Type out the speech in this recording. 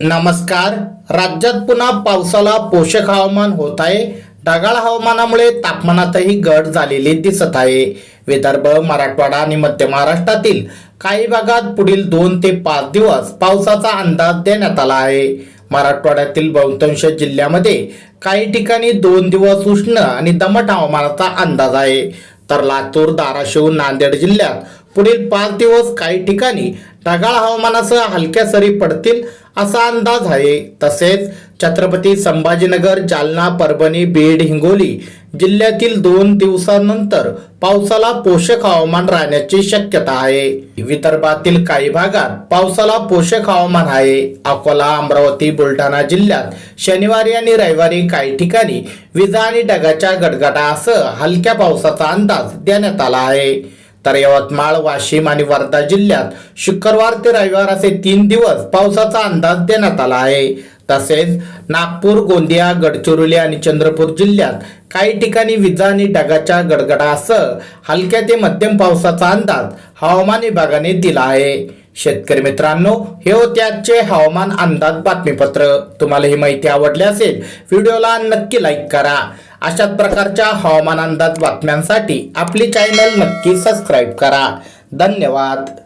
नमस्कार. राज्यात पुन्हा पावसाला पोषक हवामान होत आहे. ढगाळ हवामानामुळे तापमानातही घट झालेली दिसत आहे. विदर्भ मराठवाडा आणि मध्य महाराष्ट्रातील काही भागात पुढील दोन ते पाच दिवस पावसाचा अंदाज देण्यात आला आहे. मराठवाड्यातील बहुतांश जिल्ह्यामध्ये काही ठिकाणी दोन दिवस उष्ण आणि दमट हवामानाचा अंदाज आहे. तर लातूर धाराशिव नांदेड जिल्ह्यात पुढील पाच दिवस काही ठिकाणी ढगाळ हवामानासह हलक्या सरी पडतील असा अंदाज आहे. तसेच छत्रपती संभाजीनगर जालना परभणी बीड हिंगोली जिल्ह्यातील दोन दिवसानंतर पावसाला पोषक हवामान राहण्याची शक्यता आहे. विदर्भातील काही भागात पावसाला पोषक हवामान आहे. अकोला अमरावती बुलढाणा जिल्ह्यात शनिवारी आणि रविवारी काही ठिकाणी विजा आणि ढगाच्या गडगडासह हलक्या पावसाचा अंदाज देण्यात आला आहे. तर यवतमाळ वाशिम आणि वर्धा जिल्ह्यात शुक्रवार ते रविवार असे तीन दिवस पावसाचा अंदाज देण्यात आला आहे. तसेच नागपूर गोंदिया गडचिरोली आणि चंद्रपूर जिल्ह्यात काही ठिकाणी विजा आणि ढगाच्या गडगडासह हलक्या ते मध्यम पावसाचा अंदाज हवामान विभागाने दिला आहे. शेतकरी मित्रांनो हे होते आजचे हवामान अंदाज बातमीपत्र. तुम्हाला ही माहिती आवडली असेल व्हिडिओला नक्की लाईक करा. अशाच प्रकारच्या हवामान अंदाज बातम्यांसाठी आपली चॅनल नक्की सबस्क्राईब करा. धन्यवाद.